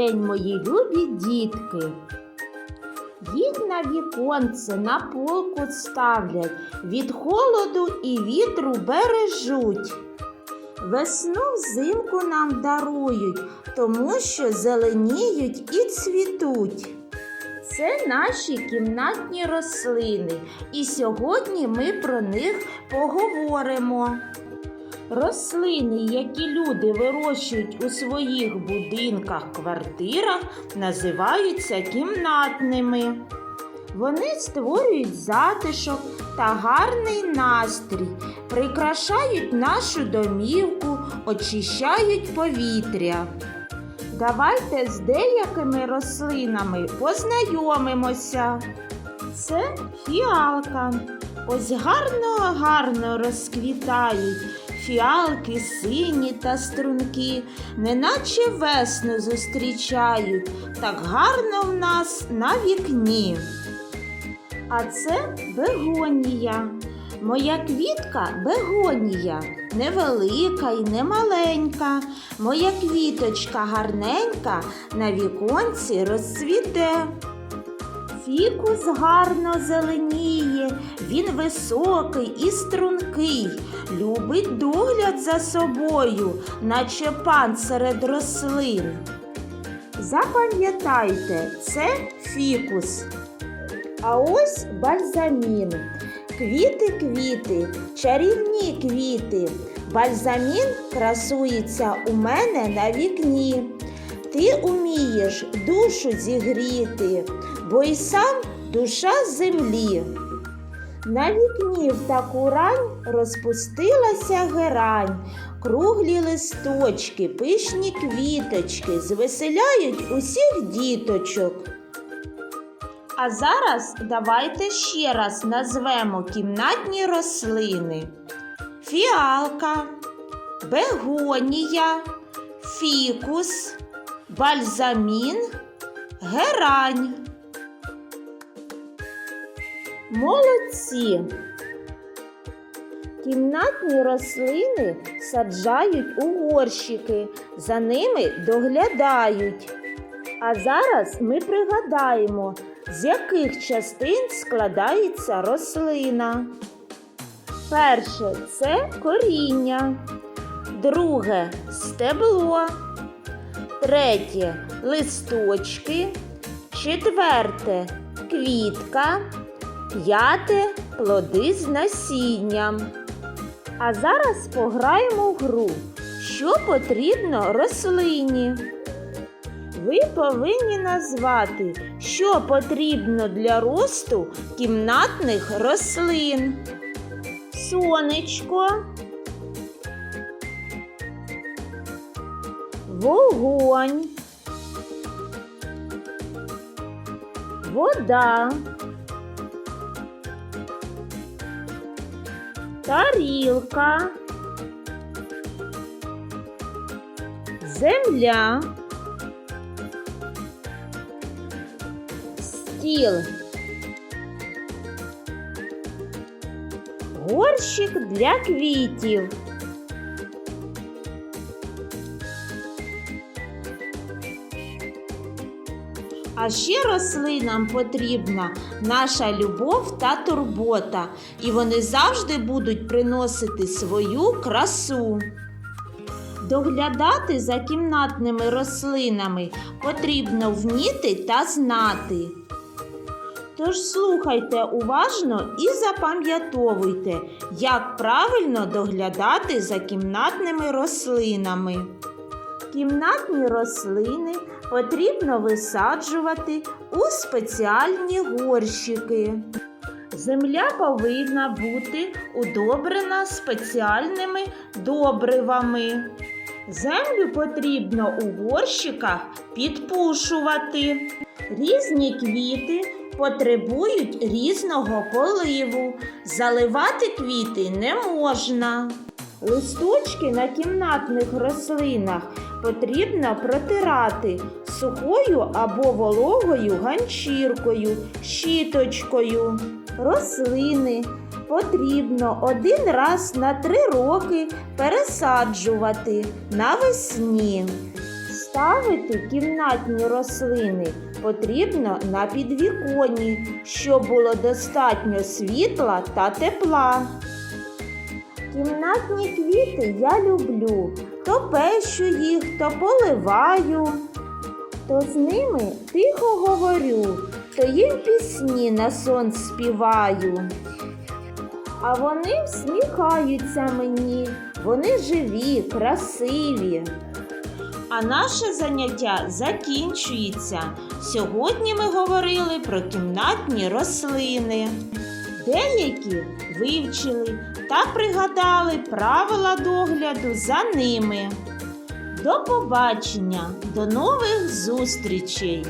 день, мої любі дітки. Їх на віконце на полку ставлять, від холоду і вітру бережуть. Весну взимку нам дарують, тому що зеленіють і цвітуть. Це наші кімнатні рослини, і сьогодні ми про них поговоримо. Рослини, які люди вирощують у своїх будинках, квартирах, називаються кімнатними. Вони створюють затишок та гарний настрій, прикрашають нашу домівку, очищають повітря. Давайте з деякими рослинами познайомимося. Це фіалка. Ось гарно-гарно розквітають фіалки сині та струнки, неначе весну зустрічають, так гарно в нас на вікні. А це бегонія. Моя квітка бегонія, невелика і не маленька. Моя квіточка гарненька на віконці розцвіте. Фікус гарно зеленіє, він високий і стрункий, любить догляд за собою, наче пан серед рослин. Запам'ятайте, це фікус. А ось бальзамін. Квіти-квіти, чарівні квіти. Бальзамін красується у мене на вікні. Ти умієш душу зігріти, бо й сам душа землі. На вікні в таку рань розпустилася герань, круглі листочки, пишні квіточки звеселяють усіх діточок. А зараз давайте ще раз назвемо кімнатні рослини: фіалка, бегонія, фікус, бальзамін, герань. Молодці! Кімнатні рослини саджають у горщики, за ними доглядають. А зараз ми пригадаємо, з яких частин складається рослина. Перше це коріння, друге стебло, третє. Листочки, четверте. Квітка, п'яте. Плоди з насінням. А зараз пограємо в гру, що потрібно рослині. Ви повинні назвати, що потрібно для росту кімнатних рослин. Сонечко, вогонь, вода, тарілка, земля. стіл. Горщик для квітів. А ще рослинам потрібна наша любов та турбота, і вони завжди будуть приносити свою красу. Доглядати за кімнатними рослинами потрібно вміти та знати. Тож слухайте уважно і запам'ятовуйте, як правильно доглядати за кімнатними рослинами. Кімнатні рослини потрібно висаджувати у спеціальні горщики. Земля повинна бути удобрена спеціальними добривами. Землю потрібно у горщиках підпушувати. Різні квіти потребують різного поливу. Заливати квіти не можна. Листочки на кімнатних рослинах потрібно протирати сухою або вологою ганчіркою, щіточкою. Рослини потрібно один раз на три роки пересаджувати навесні. Ставити кімнатні рослини потрібно на підвіконні, щоб було достатньо світла та тепла. Кімнатні квіти я люблю, то пещу їх, то поливаю, то з ними тихо говорю, то їм пісні на сон співаю. А вони всміхаються мені, вони живі, красиві. А наше заняття закінчується. Сьогодні ми говорили про кімнатні рослини. Деякі вивчили та пригадали правила догляду за ними. До побачення, до нових зустрічей!